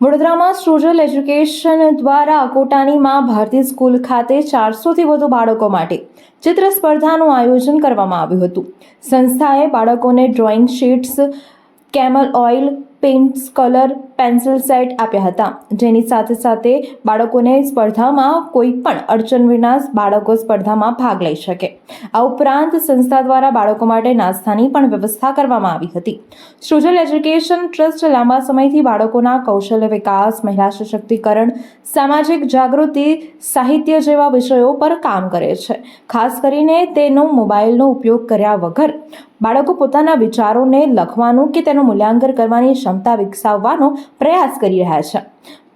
વડોદરામાં સ્ટ્રોજલ એજ્યુકેશન દ્વારા અકોટાની માં ભારતી સ્કૂલ ખાતે ચારસોથી વધુ બાળકો માટે ચિત્ર સ્પર્ધાનું આયોજન કરવામાં આવ્યું હતું. સંસ્થાએ બાળકોને drawing sheets, Camel oil paints, colour, pencil set આપ્યા હતા. જેની સાથે સાથે બાળકોને સ્પર્ધામાં કોઈ પણ અડચણ વિના બાળકો સ્પર્ધામાં ભાગ લઈ શકે. આ ઉપરાંત સંસ્થા દ્વારા બાળકો માટે નાસ્તાની પણ વ્યવસ્થા કરવામાં આવી હતી. સોશિયલ એજ્યુકેશન ટ્રસ્ટ લાંબા સમયથી બાળકોના કૌશલ્ય વિકાસ, મહિલા સશક્તિકરણ, સામાજિક જાગૃતિ, સાહિત્ય જેવા વિષયો પર કામ કરે છે. ખાસ કરીને તેનો મોબાઈલનો ઉપયોગ કર્યા વગર. બાળકો પોતાના વિચારોને લખવાનું કે તેનું મૂલ્યાંકન કરવાની ક્ષમતા વિકસાવવાનો પ્રયાસ કરી રહ્યા છે.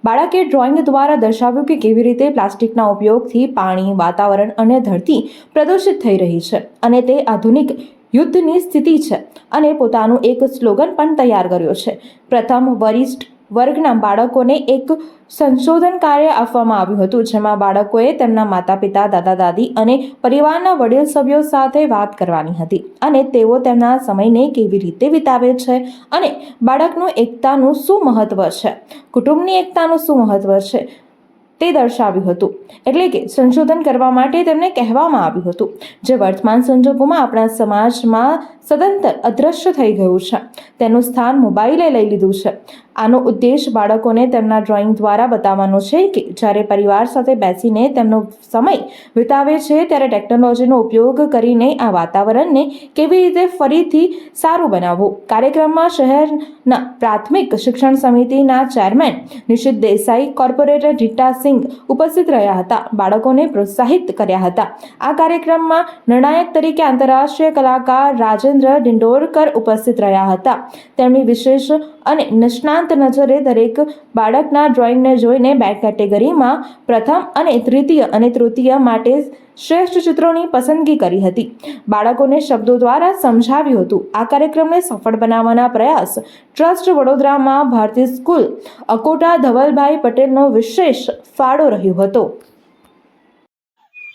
બાળકે ડ્રોઈંગ દ્વારા દર્શાવ્યું કે કેવી રીતે પ્લાસ્ટિકના ઉપયોગથી પાણી, વાતાવરણ અને ધરતી પ્રદૂષિત થઈ રહી છે અને તે આધુનિક યુદ્ધની સ્થિતિ છે અને પોતાનું એક સ્લોગન પણ તૈયાર કર્યો છે. પ્રથમ વરિષ્ઠ વર્ગના બાળકોને એક સંશોધન કાર્ય આપવામાં આવ્યું હતું, જેમાં બાળકોએ તેમના માતા પિતા દાદા દાદી અને પરિવારના વડીલ સભ્યો સાથે વાત કરવાની હતી અને તેઓ તેમના સમયને કેવી રીતે વિતાવે છે અને બાળકનું એકતાનું શું મહત્વ છે, કુટુંબની એકતાનું શું મહત્વ છે તે દર્શાવ્યું હતું. એટલે કે સંશોધન કરવા માટે તેમને કહેવામાં આવ્યું હતું. જે વર્તમાન સંજોગોમાં આપણા સમાજમાં સદંતર અદ્રશ્ય થઈ ગયું છે. તેનું સ્થાન મોબાઈલે લઈ લીધું છે. આનો ઉદ્દેશ બાળકોને તેમના ડ્રોઈંગ દ્વારા બતાવવાનો છે કે જ્યારે પરિવાર સાથે બેસીને તેમનો સમય વિતાવે છે ત્યારે ટેકનોલોજીનો ઉપયોગ કરીને આ વાતાવરણને કેવી રીતે ફરીથી સારું બનાવવું? કાર્યક્રમમાં શહેરના પ્રાથમિક શિક્ષણ સમિતિના ચેરમેન નિશિત દેસાઈ, કોર્પોરેટર રીટા સિંઘ ઉપસ્થિત રહ્યા હતા. બાળકોને પ્રોત્સાહિત કર્યા હતા. આ કાર્યક્રમમાં નિર્ણાયક તરીકે આંતરરાષ્ટ્રીય કલાકાર રાજેન્દ્ર ડિંડોરકર ઉપસ્થિત રહ્યા હતા. તેમની વિશેષ અને નિષ્ણાંત નજરે દરેક બાળકના ડ્રોઈંગને જોઈને બે કેટેગરીમાં પ્રથમ અને તૃતીય અને તૃતીય માટે શ્રેષ્ઠ ચિત્રોની પસંદગી કરી હતી. બાળકોને શબ્દો દ્વારા સમજાવ્યું હતું. આ કાર્યક્રમને સફળ બનાવવાના પ્રયાસ ટ્રસ્ટ વડોદરામાં ભારતીય સ્કૂલ અકોટા ધવલભાઈ પટેલનો વિશેષ ફાળો રહ્યો હતો.